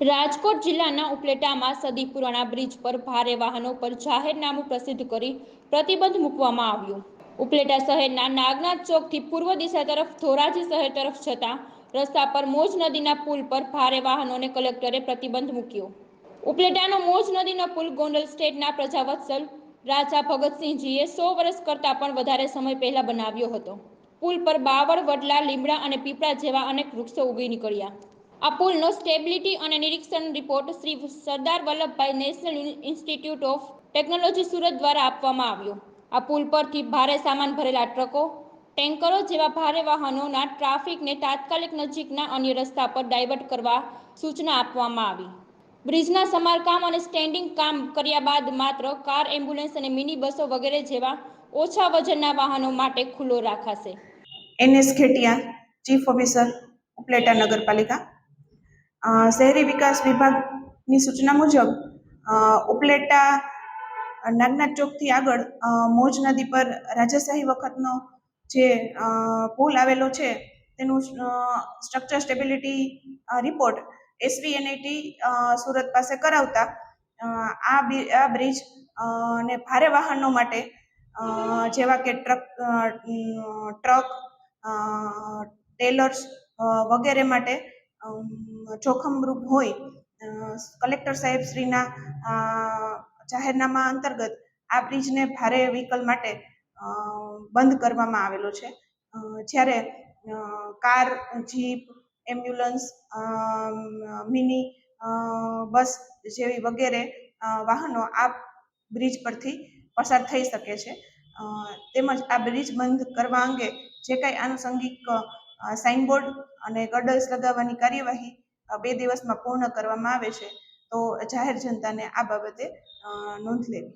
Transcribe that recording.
રાજકોટ જિલ્લાના ઉપલેટામાં સદી પુરાણા બ્રિજ પર ભારે વાહનો પર જાહેરનામું પ્રસિદ્ધ કરી પ્રતિબંધ મૂકવામાં આવ્યો. ઉપલેટા શહેરના નાગનાથ ચોકથી પૂર્વ દિશા તરફ, ધોરાજી શહેર તરફ જતા રસ્તા પર મોજ નદીના પુલ પર ભારે વાહનોને કલેક્ટરે પ્રતિબંધ મૂક્યો. ઉપલેટાનો મોજ નદીનો પુલ ગોંડલ સ્ટેટના પ્રજાવત્સલ રાજા ભગતસિંહજીએ સો વર્ષ કરતાં પણ વધારે સમય પહેલા બનાવ્યો હતો. પુલ પર બાવળ, વડલા, લીમડા અને પીપળા જેવા અનેક વૃક્ષો ઉગી નીકળ્યા. આ પુલનો સ્ટેબિલિટી અને નિરીક્ષણ report Shri Sardar Vallabhbhai National Institute of Technology Surat દ્વારા આપવામાં આવ્યો. આ પુલ પરથી ભારે સામાન ભરેલા ટ્રકો, ટેન્કરો જેવા ભારે વાહનોના ટ્રાફિકને તાત્કાલિક નજીકના અન્ય રસ્તા પર ડાયવર્ટ કરવા સૂચના આપવામાં આવી. બ્રિજના સમારકામ અને સ્ટેન્ડિંગ કામ કર્યા બાદ માત્ર કાર, એમ્બ્યુલન્સ અને મિની બસો વગેરે જેવા ઓછા વજનના વાહનો માટે ખુલ્લો રાખાશે. NS Khetiya, chief officer, Upleta નગરપાલિકા. શહેરી વિકાસ વિભાગની સૂચના મુજબ ઉપલેટા નાગનાથ ચોકથી આગળ મોજ નદી પર રાજાશાહી વખતનો જે પુલ આવેલો છે, તેનું structure stability report SVNIT Surat પાસે કરાવતા આ આ બ્રિજ ને ભારે વાહનો માટે જેવા કે ટ્રક ટ્રક ટેલર્સ વગેરે માટે જોખમરૂપ હોય કલેક્ટર સાહેબ શ્રીના જાહેરનામા અંતર્ગત આ બ્રિજને ભારે વ્હીકલ માટે બંધ કરવામાં આવેલો છે. જ્યારે car, jeep, ambulance mini bus જેવી વગેરે વાહનો આ બ્રિજ પરથી પસાર થઈ શકે છે. તેમજ આ બ્રિજ બંધ કરવા અંગે જે કાંઈ આનુષંગિક સાઇનબોર્ડ અને ગડલ્સ લગાવવાની કાર્યવાહી બે દિવસમાં પૂર્ણ કરવામાં આવે છે. તો જાહેર જનતાને આ બાબતે નોંધ લેવી.